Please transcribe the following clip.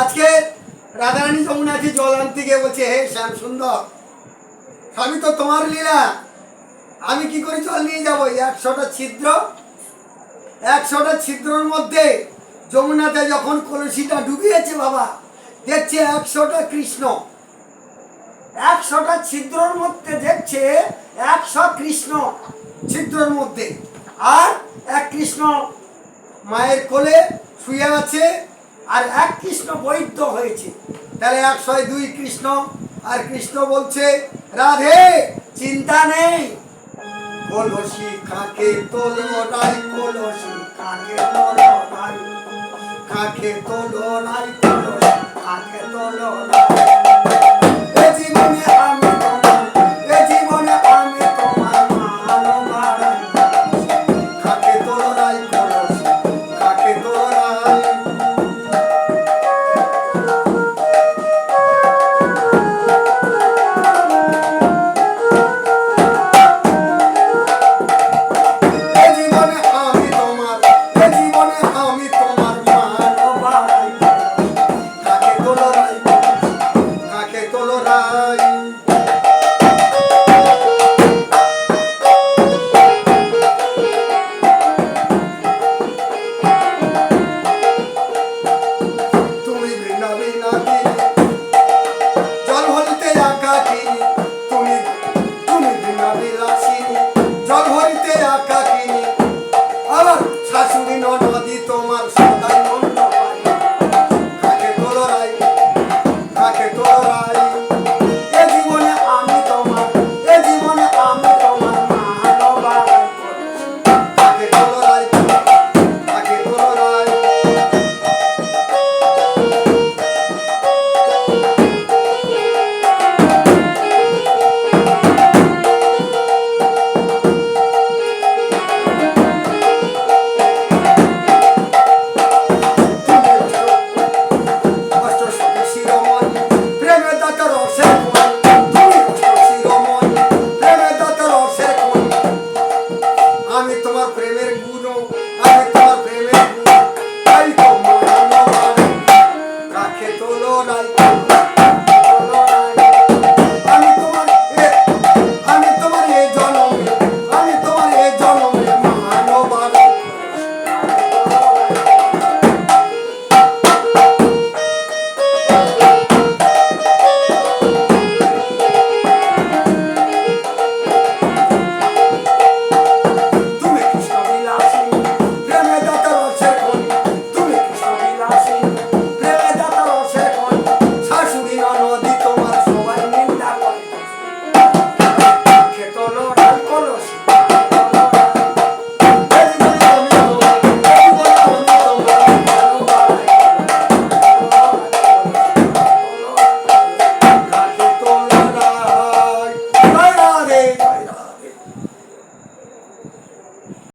আজকে রাধারানী জল আনতে গিয়ে বলছে, হে শ্যাম সুন্দর তো তোমার লীলা। আমি কি করে জল নিয়ে যাব? একশোটা ছিদ্র, একশোটা ছিদ্রর মধ্যে যমুনাতে যখন কলসিটা ডুবিয়েছে বাবা, দেখছে একশোটা কৃষ্ণ। একশোটা ছিদ্রর মধ্যে দেখছে একশো কৃষ্ণ ছিদ্রর মধ্যে। আর এক কৃষ্ণ মায়ের কোলে শুয়ে আছে আর এক কৃষ্ণ বৈদ্য হয়েছে। তাহলে একশো দুই কৃষ্ণ, আর কৃষ্ণ বলছে, রাধে, চিন্তা নেই। কলসি কাকে তোলো নাই, কলসি কাকে তোলো নাই, কাকে তোলো নাই, কলসি কাকে তোলো জীবনে আমি